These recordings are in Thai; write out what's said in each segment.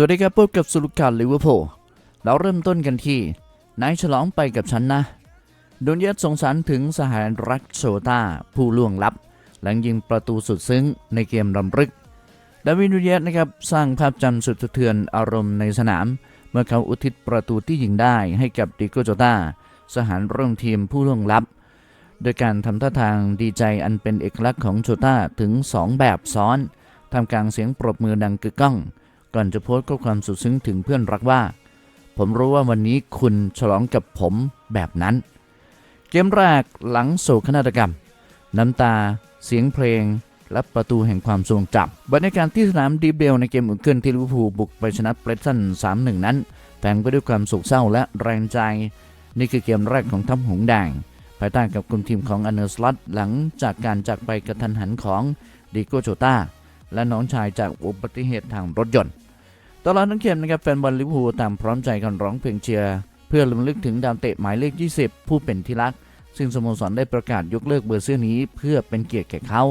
สวัสดีครับพบกับสุลุการลิเวอร์พูลเราเริ่มต้นกันที่นายฉลองไปกับฉันนะโดนเย็ดสงสารถึงสหายรักโชตาผู้ล่วงลับ หลังยิงประตูสุดซึ้งในเกมรำลึกดาวินดูเยสนะครับสร้างภาพจำสุดสะเทือนอารมณ์ในสนาม เมื่อเขาอุทิศประตูที่ยิงได้ให้กับดิโกโจตาสหารร่วมทีมผู้ล่วงลับ โดยการทำท่าทางดีใจอันเป็นเอกลักษณ์ของโจตาถึง 2 แบบซ้อนทำกลางเสียงปรบมือดังกึกก้อง ก่อนจะโพสต์ข้อความสุดซึ้งถึงเพื่อนรักว่า ผมรู้ว่าวันนี้คุณฉลองกับผมแบบนั้น เกมแรกหลังโศกนาฏกรรม น้ำตา เสียงเพลง และประตูแห่งความทรงจำบรรยากาศที่สนามดีเบลในเกมอุ่นเครื่องที่ลิเวอร์พูลบุกไปชนะเบรตัน3-1 นั้นแฝงไปด้วยความโศกเศร้าและแรงใจ นี่คือเกมแรกของทัพหงแดงภายใต้กับกลุ่มทีมของอันเนอร์สลัตหลังจากการจากไปกระทันหันของดิโกโจตา และน้องชายจากอุบัติเหตุทางรถยนต์ ตลอดทั้งเกมนะครับแฟนบอลลิเวอร์พูลต่างพร้อมใจกันร้องเพลงเชียร์เพื่อรำลึกถึงดาวเตะหมายเลข 20 ผู้เป็นที่รัก ซึ่งสโมสรได้ประกาศยกเลิกเบอร์เสื้อนี้เพื่อเป็นเกียรติแก่เขา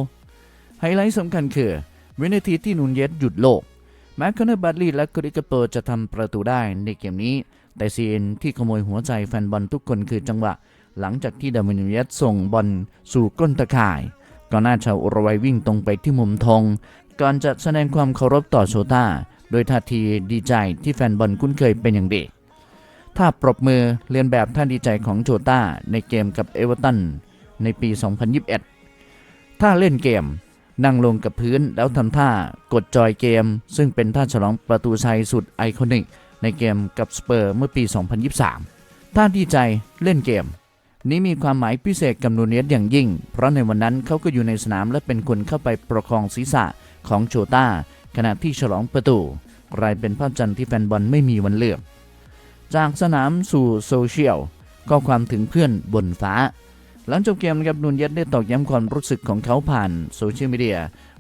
ไฮไลท์สำคัญคือวินาทีที่นูนเยสหยุดโลกแม้คอนเนอร์บัตลีและคริกเปอร์จะทำประตูได้ในเกมนี้ แต่ซีนที่ขโมยหัวใจแฟนบอลทุกคนคือจังหวะ หลังจากที่ดาวินนูเยสส่งบอลสู่ก้นตะข่ายก่อนหน้าชาวอุรวัยวิ่งตรงไปที่มุมธง ก่อนจะแสดงความเคารพต่อโชต้าโดยท่าทีดีใจที่แฟนบอลคุ้นเคยเป็นอย่างดีท่าปรบมือเลียนแบบท่าดีใจของโชต้าในเกมกับเอเวอร์ตันในปี 2021ท่าเล่นเกมนั่งลงกับพื้นแล้วทำท่ากดจอยเกม ซึ่งเป็นท่าฉลองประตูชัยสุดไอคอนิกในเกมกับสเปอร์เมื่อปี 2023 ท่าดีใจเล่นเกม นี้มีความหมายพิเศษกับนูเนียสอย่างยิ่ง เพราะในวันนั้นเขาก็อยู่ในสนามและเป็นคนเข้าไปประคองศีรษะ ของโชต้า ขณะที่ฉลองประตู กลายเป็นภาพจำที่แฟนบอลไม่มีวันเลือก จากสนามสู่โซเชียลข้อความถึงเพื่อนบนฟ้า หลังจบเกมนะครับนูนเย็ดได้ตอกย้ำความรู้สึกของเขาผ่านโซเชียลมีเดีย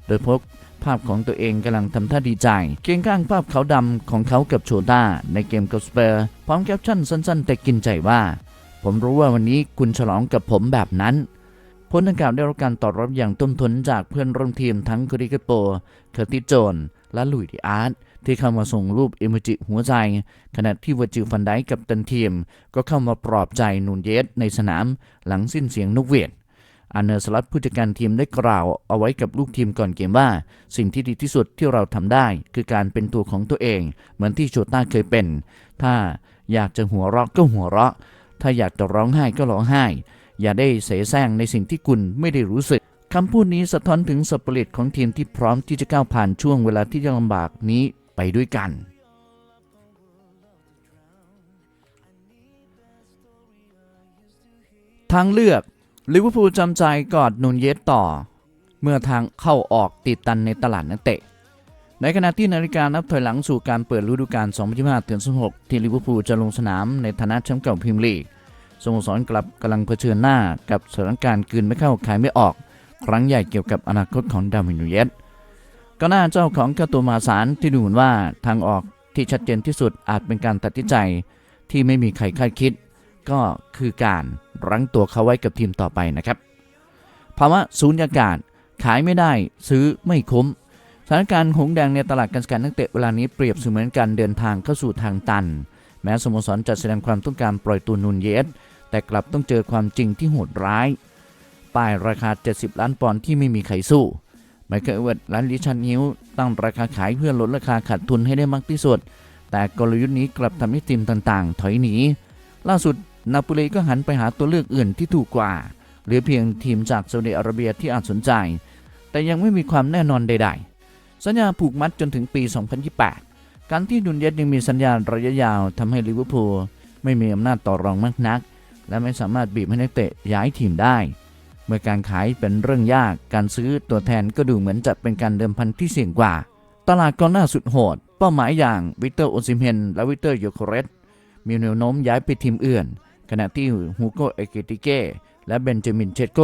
โดยพบภาพของตัวเองกำลังทำท่าดีใจเคียงข้างภาพขาวดำของเขากับโชต้า ในเกมกับสเปอร์ พร้อมแคปชั่นสั้น ๆ แต่กินใจว่า ผมรู้ว่าวันนี้คุณฉลองกับผมแบบนั้น ผลดังกล่าวได้รับการตอบรับอย่างต้มทนจากเพื่อนร่วมทีมทั้งคริกโปเคอร์ติโจน และลุยดิอาร์ตที่เข้ามาส่งรูปอิมจิหัวใจ ขณะที่วจิฟันไดกับตันทีม ก็เข้ามาปลอบใจนูนเยสในสนามหลังสิ้นเสียงนกเวียดอันเนอร์สลัตผู้จัดการทีมได้กล่าวเอาไว้กับลูกทีมก่อนเกมว่า สิ่งที่ดีที่สุดที่เราทำได้ คือการเป็นตัวของตัวเอง เหมือนที่โชต้าเคยเป็น ถ้าอยากจะหัวเราะก็หัวเราะ ถ้าอยากจะร้องไห้ก็ร้องไห้ อย่าได้เสแสร้งในสิ่งที่คุณไม่ได้รู้สึกคำพูดนี้สะท้อนถึงสปิริตของทีมที่พร้อมที่จะก้าวผ่านช่วงเวลาที่ยากลำบากนี้ไปด้วยกัน ทางเลือกลิเวอร์พูลจำใจกอดนูนเยสต่อ เมื่อทางเข้าออกติดตันในตลาดนักเตะ ในขณะที่นาฬิกานับถอยหลังสู่การเปิดฤดูกาล 2025-26 ที่ลิเวอร์พูลจะลงสนามในฐานะแชมป์เก่าพรีเมียร์ลีก สโมสรกลับกำลังเผชิญหน้ากับสถานการณ์กืนไม่เข้าขายไม่ออก ครั้งใหญ่เกี่ยวกับอนาคตของดาวินูเยสก็น่าเจ้าของค่าตัวมาศาลที่ดูเหมือนว่าทางออกที่ชัดเจนที่สุดอาจเป็นการตัดสินใจที่ไม่มีใครคาดคิด ก็คือการรั้งตัวเขาไว้กับทีมต่อไปนะครับภาวะศูนยากาศขายไม่ได้ซื้อไม่คุ้มสถานการณ์หงแดงในตลาดการซื้อขายนักเตะเวลานี้เปรียบเสมือนการเดินทางเข้าสู่ทางตัน แม้สโมสรจะแสดงความต้องการปล่อยตัวนูนเยส แต่กลับต้องเจอความจริงที่โหดร้าย ป้ายราคา 70 ล้านปอนด์ที่ไม่มีใครสู้ไมเคิลเอเวิร์ดและลิชันฮิวตั้งราคาขายเพื่อลดราคาขาดทุนให้ได้มากที่สุด แต่กลยุทธ์นี้กลับทำให้ทีมต่างๆ ถอยหนี ล่าสุดนาโปลีก็หันไปหาตัวเลือกอื่นที่ถูกกว่าเหลือเพียงทีมจากซาอุดิอาระเบียที่อาจสนใจ แต่ยังไม่มีความแน่นอนใด ๆ สัญญาผูกมัดจนถึงปี 2028 การที่ดุนเยสยังมีสัญญาระยะยาวทำให้ลิเวอร์พูลไม่มีอำนาจต่อรองมากนัก และไม่สามารถบีบให้นักเตะย้ายทีมได้ เมื่อการขายเป็นเรื่องยากการซื้อตัวแทนก็ดูเหมือนจะเป็นการเดิมพันที่เสี่ยงกว่า ตลาดกองหน้าสุดโหด เป้าหมายอย่างวิเตอร์โอซิมเฮนและวิเตอร์โยโคเรสมีแนวโน้มย้ายไปทีมอื่น ขณะที่ฮูโกเอเกติเก้และเบนจามินเชโก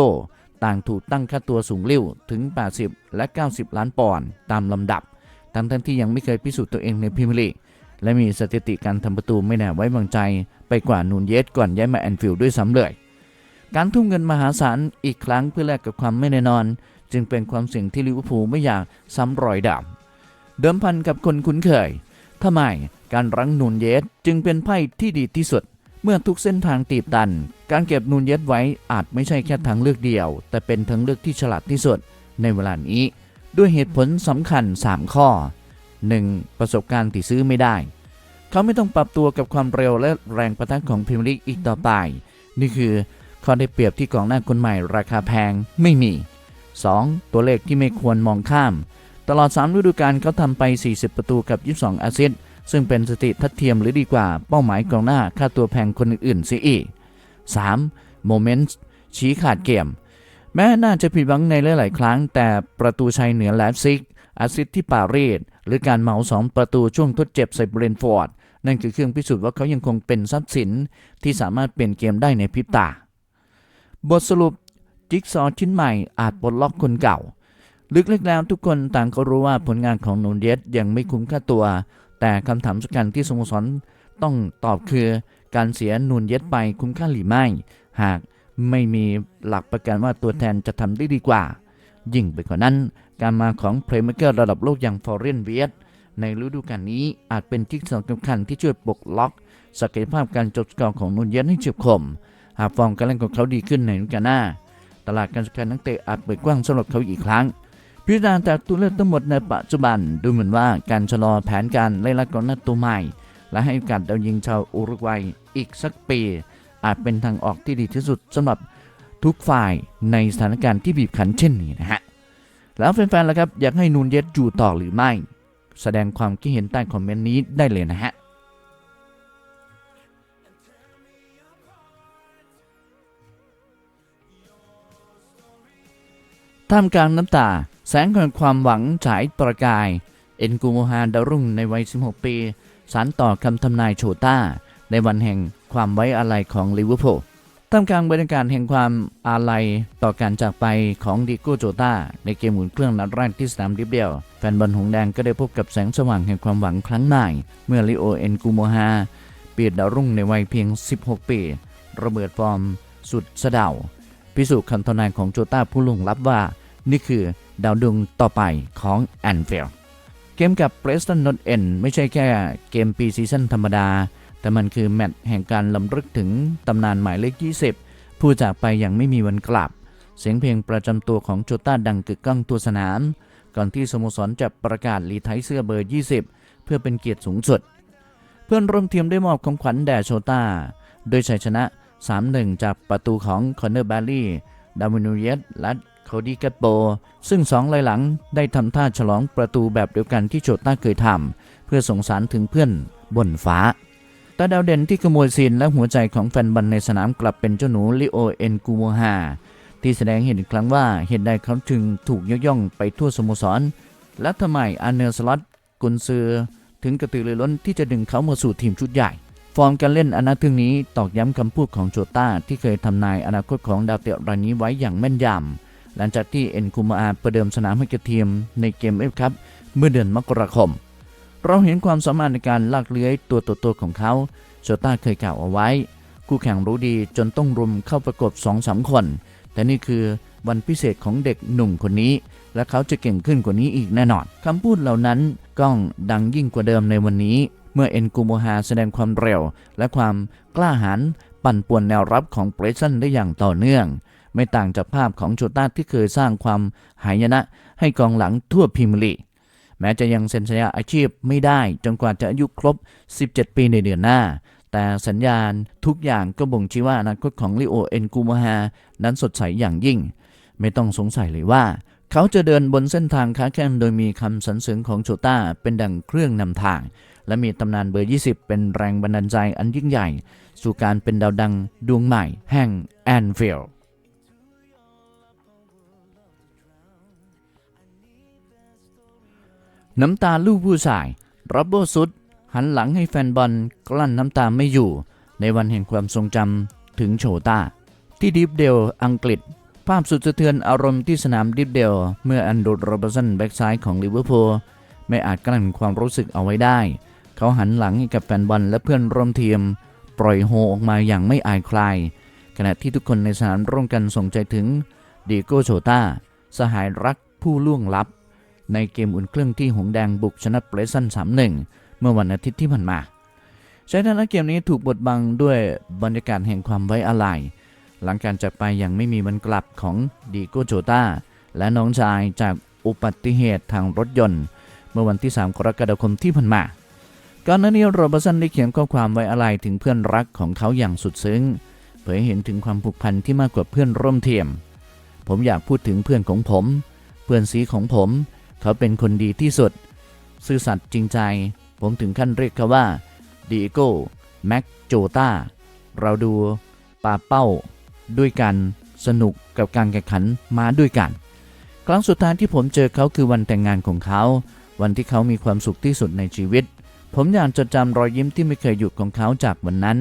ต่างถูกตั้งค่าตัวสูงลิ่วถึง 80 และ 90 ล้านปอนด์ตามลำดับ ทั้งทั้งที่ยังไม่เคยพิสูจน์ตัวเองในพรีเมียร์ลีก และมีสถิติการทำประตูไม่น่าไว้วางใจ ไปกว่านูนเยสก่อนย้ายมาแอนฟิลด์ด้วยซ้ำเลย การทุ่มเงินมหาศาลอีกครั้งเพื่อแลกกับความไม่แน่นอน จึงเป็นความเสี่ยงที่ลิเวอร์พูลไม่อยากซ้ำรอยดำเดิมพันกับคนคุ้นเคยทำไมการรั้งนูนเยสจึงเป็นไพ่ที่ดีที่สุด เมื่อทุกเส้นทางตีบตัน การเก็บนูนเยสไว้อาจไม่ใช่แค่ทางเลือกเดียว แต่เป็นทางเลือกที่ฉลาดที่สุดในเวลานี้ ด้วยเหตุผลสำคัญ 3 ข้อ 1. ประสบการณ์ที่ซื้อไม่ได้ เขาไม่ต้องปรับตัวกับความเร็วและแรงประทะของพรีเมียร์ลีกอีกต่อไป นี่คือข้อได้เปรียบที่กองหน้าคนใหม่ราคาแพงไม่มี 2. ตัวเลขที่ไม่ควรมองข้าม ตลอด 3 ฤดูกาลเขาทำไป 40 ประตูกับ 22 แอสซิสต์ซึ่งเป็นสถิติทัดเทียมหรือดีกว่าเป้าหมายกองหน้าค่าตัวแพงคนอื่นๆเสียอีก 3. โมเมนต์ชี้ขาดเกม แม้น่าจะผิดหวังในหลาย ๆ ครั้ง แต่ประตูชัยเหนือแลฟซิก อสซิตที่ปารีสหรือการเหมาสองประตูช่วงทดเจ็บใส่เบรนฟอร์ด นั่นคือเครื่องพิสูจน์ว่าเขายังคงเป็นทรัพย์สินที่สามารถเปลี่ยนเกมได้ในพริบตา บทสรุปจิ๊กซอว์ชิ้นใหม่อาจปลดล็อกคนเก่า ลึกๆแล้วทุกคนต่างก็รู้ว่าผลงานของนูนเยสยังไม่คุ้มค่าตัว แต่คำถามสำคัญที่สโมสรต้องตอบคือการเสียนูนเยสไปคุ้มค่าหรือไม่ หากไม่มีหลักประกันว่าตัวแทนจะทำได้ดีกว่า ยิ่งไปกว่านั้น การมาของเพลย์เมเกอร์ระดับโลกอย่างฟอร์เรนเวียในฤดูกาลนี้อาจเป็นจิ๊กซอว์สำคัญที่ช่วยปลดล็อก ศักยภาพการจบสกอร์ของนูนเยสให้เฉียบคม หากฟอร์มการเล่นของเขาดีขึ้นในฤดูกาลหน้า ตลาดการซื้อขายนักเตะอาจเปิดกว้างสำหรับเขาอีกครั้ง พิจารณาจากตัวเลือกทั้งหมดในปัจจุบัน ดูเหมือนว่าการชะลอแผนการไล่ล่ากองหน้าตัวใหม่ และให้โอกาสดาวยิงชาวอุรุกวัยอีกสักปี อาจเป็นทางออกที่ดีที่สุดสำหรับทุกฝ่ายในสถานการณ์ที่บีบคั้นเช่นนี้นะฮะ แล้วแฟนๆล่ะครับอยากให้นูนเยสอยู่ต่อหรือไม่ แสดงความคิดเห็นใต้คอมเมนต์นี้ได้เลยนะฮะท่ามกลางน้ำตา แสงแห่งความหวังฉายประกาย เอ็นกูโมฮาดารุ่งในวัย 16 ปี สารต่อคำทำนายโชต้า ในวันแห่งความไว้อาลัยของลิเวอร์พูล ท่ามกลางบรรยากาศแห่งความอาลัยต่อการจากไปของดิโก้โจตาในเกมหมุนเครื่องนัดแรกที่สนามดิบเดียว แฟนบอลหงแดงก็ได้พบกับแสงสว่างแห่งความหวังครั้งใหม่ เมื่อลิโอเอ็นกูโมฮาเปียดดาวรุ่งในวัยเพียง 16 ปี ระเบิดฟอร์ม สุดสะเดาพิสูจน์คำทนายของโจตาผู้ลงลับว่า นี่คือดาวดวงต่อไปของแอนฟิลด์เกมกับเ r รสตันนอตเอ็นไม่ใช่แค่เกมปีซีซั่นธรรมดา แต่มันคือแมตช์แห่งการลำลึกถึงตำนานหมายเลข 20 ผู้จากไปอย่างไม่มีวันกลับ เสียงเพลงประจำตัวของโจต้าดังกึกก้องตัวสนาม ก่อนที่สโมสรจะประกาศรีไทยเสื้อเบอร์ 20 เพื่อเป็นเกียรติสูงสุด เพื่อนร่วมทีมได้มอบของขวัญแด่โชต้าโดยชัยชนะ 3-1 จากประตูของคอนเนอร์บลลี่ดาวินูเยสและโคดีกัตโปซึ่งสองไล่หลังได้ทำท่าฉลองประตูแบบเดียวกันที่โจต้าเคยทำเพื่อส่งสารถึงเพื่อนบนฟ้า แต่ดาวเด่นที่ขโมยซีนและหัวใจของแฟนบอลในสนามกลับเป็นเจ้าหนูลิโอเอ็นกูโมฮาที่แสดงเห็นอีกครั้งว่าเหตุใดเขาถึงถูกยกย่องไปทั่วสโมสร และทำไมอาร์เนลสล็อตกุนซือถึงกระตือรือร้นที่จะดึงเขามาสู่ทีมชุดใหญ่ ฟอร์มการเล่นอนาทึงนี้ตอกย้ำคำพูดของโจต้าที่เคยทำนายอนาคตของดาวเตะรายนี้ไว้อย่างแม่นยำหลังจากที่เอ็นคูมาอาประเดิมสนามให้กับทีมในเกมเอฟครับเมื่อเดือนมกราคม เราเห็นความสามารถในการลากเลื้อยตัวต่อตัวของเขาโจต้าเคยกล่าวเอาไว้ คู่แข่งรู้ดีจนต้องรุมเข้าประกบ2องสาคน แต่นี่คือวันพิเศษของเด็กหนุ่มคนนี้ และเขาจะเก่งขึ้นกว่านี้อีกแน่นอนคำพูดเหล่านั้นก้องดังยิ่งกว่าเดิมในวันนี้ เมื่อเอ็นกูโมฮาแสดงความเร็ว และความกล้าหาญปั่นป่วนแนวรับของเบรซันได้อย่างต่อเนื่อง ไม่ต่างจากภาพของโจต้าที่เคยสร้างความหายนะให้กองหลังทั่วพรีเมียร์ลี แม้จะยังเซ็นสัญญาอาชีพไม่ได้จนกว่าจะอายุครบ 17 ปีในเดือนหน้า แต่สัญญาณทุกอย่างก็บ่งชี้ว่าอนาคตของลิโอเอ็นกูมาฮานั้นสดใสอย่างยิ่ง ไม่ต้องสงสัยเลยว่า เขาจะเดินบนเส้นทางค้าแข่งโดยมีคำสรรเสริญของโชต้าเป็นดังเครื่องนำทาง และมีตำนานเบอร์ 20 เป็นแรงบันดาลใจอันยิ่งใหญ่ สู่การเป็นดาวดังดวงใหม่แห่งแอนฟิลด์ น้ำตาลูกผู้ชายรับโบสุด หันหลังให้แฟนบอลกลั้นน้ำตาไม่อยู่ ในวันแห่งความทรงจำถึงโชต้าที่ดิฟเดลอังกฤษ ภาพสุดสะเทือนอารมณ์ที่สนามดิฟเดล เมื่ออันโดรโรบสันแบ็กซ้ายของลิเวอร์พูลไม่อาจกลั้นความรู้สึกเอาไว้ได้ เขาหันหลังให้กับแฟนบอลและเพื่อนร่วมทีม ปล่อยโฮออกมาอย่างไม่อายใคร ขณะที่ทุกคนในสนามร่วมกันส่งใจถึงดีโก้โชต้าสหายรักผู้ล่วงลับ ในเกมอุ่นเครื่องที่หงแดงบุกชนะเปรซัน3-1 เมื่อวันอาทิตย์ที่ผ่านมาชัยชนะเกมนี้ถูกบดบังด้วยบรรยากาศแห่งความไว้อาลัยหลังการจากไปอย่างไม่มีวันกลับของดีโกโจตาและน้องชายจากอุบัติเหตุทางรถยนต์ เมื่อวันที่ 3 กรกฎาคมที่ผ่านมาก่อนหน้านี้โรเบร์ตสันได้เขียนข้อความไว้อาลัยถึงเพื่อนรักของเขาอย่างสุดซึ้ง เผยเห็นถึงความผูกพันที่มากกว่าเพื่อนร่วมทีมผมอยากพูดถึงเพื่อนของผม เพื่อนซีของผม เขาเป็นคนดีที่สุด ซื่อสัตย์จริงใจ ผมถึงขั้นเรียกเขาว่าดีโก้แม็กโจตาเราดูปาเป้าด้วยกันสนุกกับการแข่งขันมาด้วยกัน ครั้งสุดท้ายที่ผมเจอเขาคือวันแต่งงานของเขา วันที่เขามีความสุขที่สุดในชีวิต ผมอยากจดจำรอยยิ้มที่ไม่เคยหยุดของเขาจากวันนั้น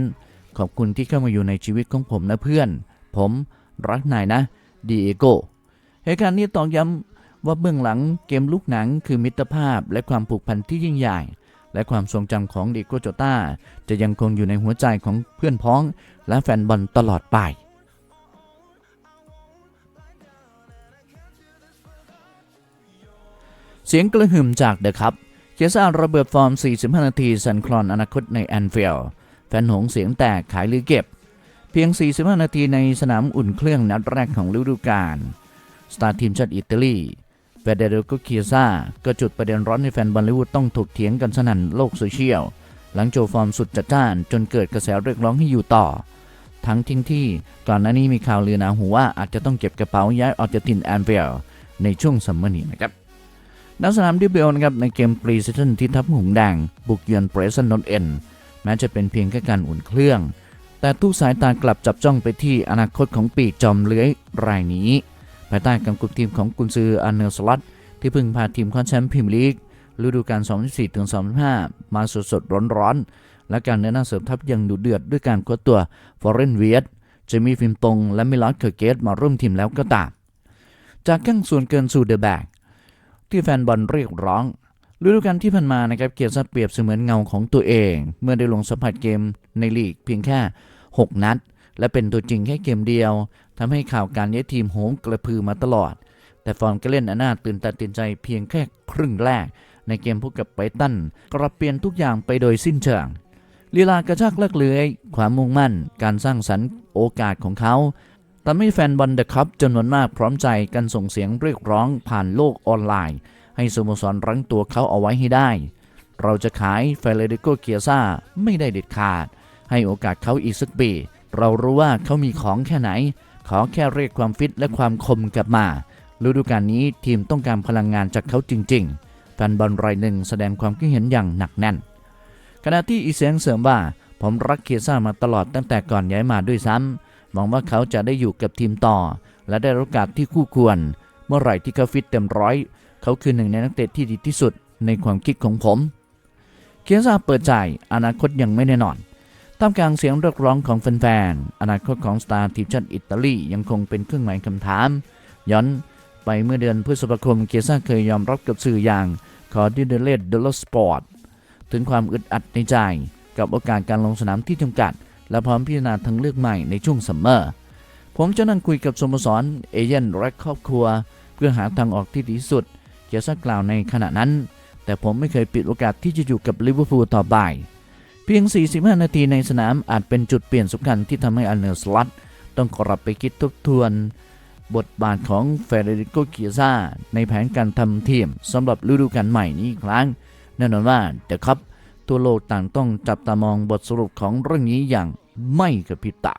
ขอบคุณที่เข้ามาอยู่ในชีวิตของผมนะเพื่อน ผมรักนายนะดีเอโกเหตุการณ์นี้ตอกย้ำ ว่าเบื้องหลังเกมลูกหนังคือมิตรภาพและความผูกพันที่ยิ่งใหญ่ และความทรงจำของดิโกโจตาจะยังคงอยู่ในหัวใจของเพื่อนพ้องและแฟนบอลตลอดไปเสียงกระหึ่มจากเดอะคัพเคซ่าระเบิดฟอร์ม 45 นาทีสันคลอนอนาคตในแอนฟิลด์แฟนหงเสียงแตกขายหรือเก็บ เพียง 45 นาทีในสนามอุ่นเครื่องนัดแรกของฤดูกาล สตาร์ทีมชาติอิตาลี เฟเดริโกเคียซ่าก็จุดประเด็นร้อนในแฟนบอลลิวูดต้องถกเถียงกันสนั่นโลกโซเชียล หลังโจฟอร์มสุดจัดจ้านจนเกิดกระแสเรียกร้องให้อยู่ต่อ ทั้งทิ้งที่ก่อนหน้านี้มีข่าวลือหนาหูว่าอาจจะต้องเก็บกระเป๋าย้ายออกจากถิ่นแอนฟิลในช่วงซัมเมอร์นี้นะครับนักสนามดิเบลนะครับในเกมปรีซีซั่นที่ทัพหงแดงบุกเยือนเปรสันนนเอ็นแม้จะเป็นเพียงแค่การอุ่นเครื่อง แต่ทุกสายตากลับจับจ้องไปที่อนาคตของปีกจอมเลื้อยรายนี้ ภายใต้การกุมทีมของกุนซืออันเนอร์สล็อตที่เพิ่งพาทีมคว้าแชมป์พรีเมียร์ลีกฤดูกาล 2024-2025 มาสดๆ ร้อนๆ และการเดินหน้าเสริมทัพย่างดุเดือดด้วยการคว้าตัวฟอร์เรนเวียตเจมี่ฟิมปง และมิลอสเคอร์เกตมาร่วมทีมแล้วก็ตาม จากกั้งส่วนเกินสู่เดอะแบกที่แฟนบอลเรียกร้องฤดูกาลที่ผ่านมานะครับเกียรติศักดิ์เปรียบเสมือนเงาของตัวเอง เมื่อได้ลงสัมผัสเกมในลีกเพียงแค่ 6 นัด และเป็นตัวจริงแค่เกมเดียว ทำให้ข่าวการย้ายทีมโหมกระพือมาตลอด แต่ฟอร์มการเล่นอนาตื่นตาตื่นใจเพียงแค่ครึ่งแรก ในเกมพบกับไบตันกลับเปลี่ยนทุกอย่างไปโดยสิ้นเชิงลีลากระชากเลิกเลื้อย ความมุ่งมั่น การสร้างสรรค์โอกาสของเขาทำให้แฟนบอลเดอะคัพจำนวนมากพร้อมใจกันส่งเสียงเรียกร้องผ่านโลกออนไลน์ ให้สโมสรรั้งตัวเขาเอาไว้ให้ได้ เราจะขายเฟเดริโกเกียซ่าไม่ได้เด็ดขาด ให้โอกาสเขาอีกสักปี เรารู้ว่าเขามีของแค่ไหน ขอแค่เรียกความฟิตและความคมกลับมาฤดูกาลนี้ทีมต้องการพลังงานจากเขาจริงๆแฟนบอลรายหนึ่งแสดงความคิดเห็นอย่างหนักแน่น ขณะที่อีเซียงเสริมว่า ผมรักเคียซ่ามาตลอดตั้งแต่ก่อนย้ายมาด้วยซ้ำหวังว่าเขาจะได้อยู่กับทีมต่อ และได้โอกาสที่คู่ควร เมื่อไหร่ที่เขาฟิตเต็มร้อยเขาคือหนึ่งในนักเตะที่ดีที่สุดในความคิดของผม เคียซ่าเปิดใจอนาคตยังไม่แน่นอน ท่ามกลางเสียงเรียกร้องของแฟนๆ อนาคตของสตาร์ทีมชาติอิตาลียังคงเป็นเครื่องหมายคำถาม ย้อนไปเมื่อเดือนพฤษภาคมเคียซ่าเคยยอมรับกับสื่ออย่างคอร์ดิเดเลตเดลสปอร์ตถึงความอึดอัดในใจ กับโอกาสการลงสนามที่จำกัด และพร้อมพิจารณาทางเลือกใหม่ในช่วงซัมเมอร์ ผมจะนั่งคุยกับสโมสรเอเย่นและครอบครัว เพื่อหาทางออกที่ดีสุด เกียซ่ากล่าวในขณะนั้น แต่ผมไม่เคยปิดโอกาสที่จะอยู่กับลิเวอร์พูลต่อไป เพียง 45 นาทีในสนามอาจเป็นจุดเปลี่ยนสำคัญที่ทำให้อันเนอร์สลัตต้องกลับไปคิดทบทวน บทบาทของเฟเดริโกเกียซาในแผนการทำทีมสำหรับฤดูกาลใหม่นี้อีกครั้ง แน่นอนว่าเดอะคัพทั่วโลกต่างต้องจับตามองบทสรุปของเรื่องนี้อย่างไม่กระพริบตา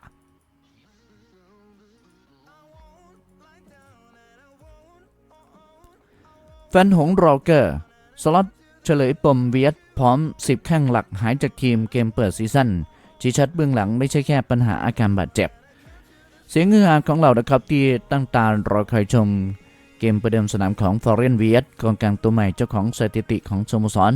แฟนหงส์โรเกอร์สล็อตเฉลยปมเวียด พร้อม 10 แข้งหลักหายจากทีมเกมเปิดซีซั่นชี้ชัดเบื้องหลังไม่ใช่แค่ปัญหาอาการบาดเจ็บ เสียงฮือฮาของเหล่านักขับที่ตั้งตารอคอยชม เกมประเดิมสนามของฟอร์เรนเวียดกองกลางตัวใหม่เจ้าของสถิติของสโมสร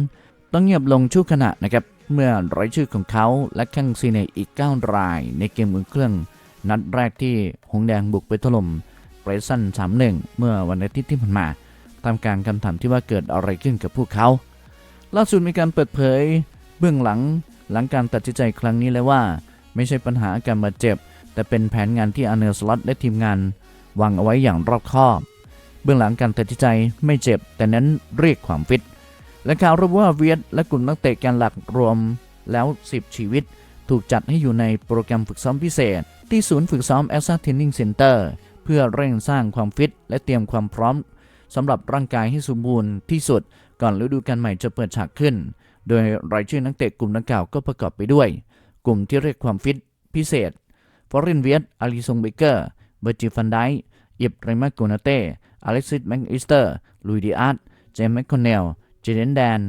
ต้องเงียบลงชั่วขณะนะครับ เมื่อรายชื่อของเขาและแข้งซีเนอีก 9 รายในเกมอุ่นเครื่อง นัดแรกที่หงแดงบุกไปถล่มเบรซัน3-1 เมื่อวันอาทิตย์ที่ผ่านมาตามการคำถามที่ว่าเกิดอะไรขึ้นกับพวกเขา ล่าสุดมีการเปิดเผย เบื้องหลังหลังการตัดสินใจครั้งนี้เลยว่า ไม่ใช่ปัญหาการบาดเจ็บ แต่เป็นแผนงานที่อาร์เนลสล็อตและทีมงานวางเอาไว้อย่างรอบคอบ เบื้องหลังการตัดสินใจไม่เจ็บ แต่นั้นเรียกความฟิต และข่าวระบุว่าเวียดและกลุ่มนักเตะแกนหลักรวมแล้ว 10 ชีวิต ถูกจัดให้อยู่ในโปรแกรมฝึกซ้อมพิเศษ ที่ศูนย์ฝึกซ้อม e l s a Training Center เพื่อเร่งสร้างความฟิต และเตรียมความพร้อมสำหรับร่างกายให้สมบูรณ์ที่สุด ก่อนฤดูกาลใหม่จะเปิดฉากขึ้น โดยรายชื่อนักเตะกลุ่มดังกล่าวก็ประกอบไปด้วย กลุ่มที่เรียกความฟิตพิเศษ ฟอรินเวียตอาริซงเบเกอร์ เบอร์จิฟันไดอิบไรมาโกนาเต้อเล็กซิสแม็กอิสเตอร์ ลุยดิอาร์ตเจมส์แมคคอนเนล เจเดนแดน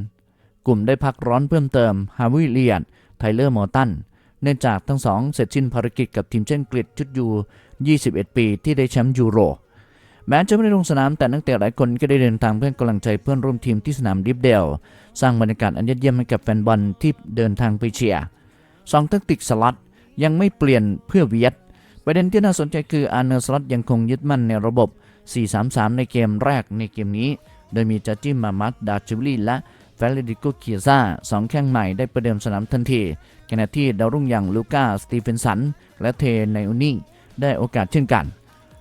กลุ่มได้พักร้อนเพิ่มเติม ฮาวิเลียน ไทเลอร์มอร์ตัน เนื่องจากทั้งสองเสร็จสิ้นภารกิจกับทีมเช่นกรีดชุดยู 21 ปีที่ได้แชมป์ยูโร แม้จะไม่ได้ลงสนามแต่นักเตะหลายคนก็ได้เดินทางเพื่อกำลังใจเพื่อนร่วมทีมที่สนามดิฟเดล สร้างบรรยากาศอันยอดเยี่ยมให้กับแฟนบอลที่เดินทางไปเชียร์สองแทคติกสลัดยังไม่เปลี่ยนเพื่อเวียดประเด็นที่น่าสนใจคืออาร์เนอร์สลัดยังคงยึดมั่นในระบบ 4-3-3 ในเกมแรกในเกมนี้ โดยมีจาจิมมามัดดาจิวลีและเฟลดิโกเคียซาสองแข้งใหม่ได้ประเดิมสนามทันทีขณะที่ดาวรุ่งอย่างลูก้าสตีเฟนสัน และเทไนโอนี่ได้โอกาสเช่นกัน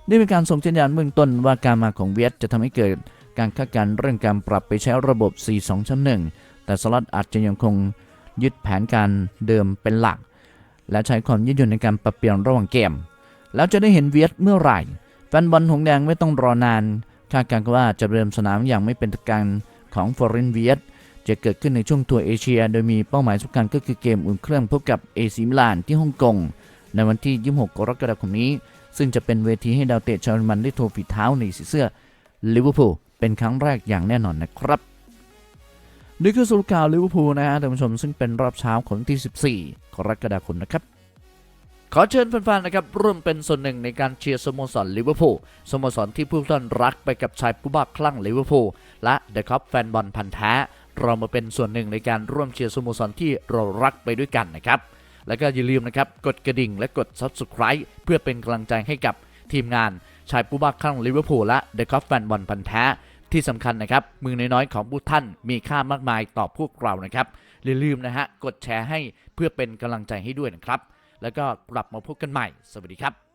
ได้มีการส่งสัญญาณเบื้องต้นว่าการมาของเวียดจะทำให้เกิดการคาดการเรื่องการปรับไปใช้ระบบ 4-2-3-1แต่สลัดอาจจะยังคงยึดแผนการเดิมเป็นหลัก และใช้ความยืดหยุ่นในการปรับเปลี่ยนระหว่างเกม แล้วจะได้เห็นเวียดเมื่อไหร่แฟนบอลหงแดงไม่ต้องรอนานคาดการณ์ว่าจะเริ่มสนามอย่างไม่เป็นทางการของฟอรินเวียดจะเกิดขึ้นในช่วงทัวร์เอเชีย โดยมีเป้าหมายสำคัญก็คือเกมอุ่นเครื่องพบกับเอซิมิลานที่ฮ่องกงในวันที่ 26 กรกฎาคมนี้ ซึ่งจะเป็นเวทีให้ดาวเตะชาวเยอรมันได้โทว์ฝีเท้าในสีเสื้อลิเวอร์พูลเป็นครั้งแรกอย่างแน่นอนนะครับนี่คือสรุปข่าวลิเวอร์พูลนะฮะท่านผู้ชมซึ่งเป็นรอบเช้าของที่ 14 กรกฎาคมนะครับ ขอเชิญแฟนๆนะครับร่วมเป็นส่วนหนึ่งในการเชียร์สโมสรลิเวอร์พูลสโมสรที่ผู้ท่านรักไปกับชายผู้บ้าคลั่งลิเวอร์พูลและเดอะคัพแฟนบอลพันธ์แท้ เรามาเป็นส่วนหนึ่งในการร่วมเชียร์สโมสรที่เรารักไปด้วยกันนะครับ แล้วก็อย่าลืมนะครับกดกระดิ่งและกด Subscribe เพื่อเป็นกำลังใจให้กับทีมงานชายผู้บ้าคลั่งลิเวอร์พูลและเดอะคอฟแฟนบอลพันธ์แท้ที่สำคัญนะครับ มือน้อยๆของผู้ท่านมีค่ามากมายต่อพวกเรานะครับอย่าลืมนะฮะกดแชร์ให้เพื่อเป็นกำลังใจให้ด้วยนะครับ แล้วก็กลับมาพบกันใหม่ สวัสดีครับ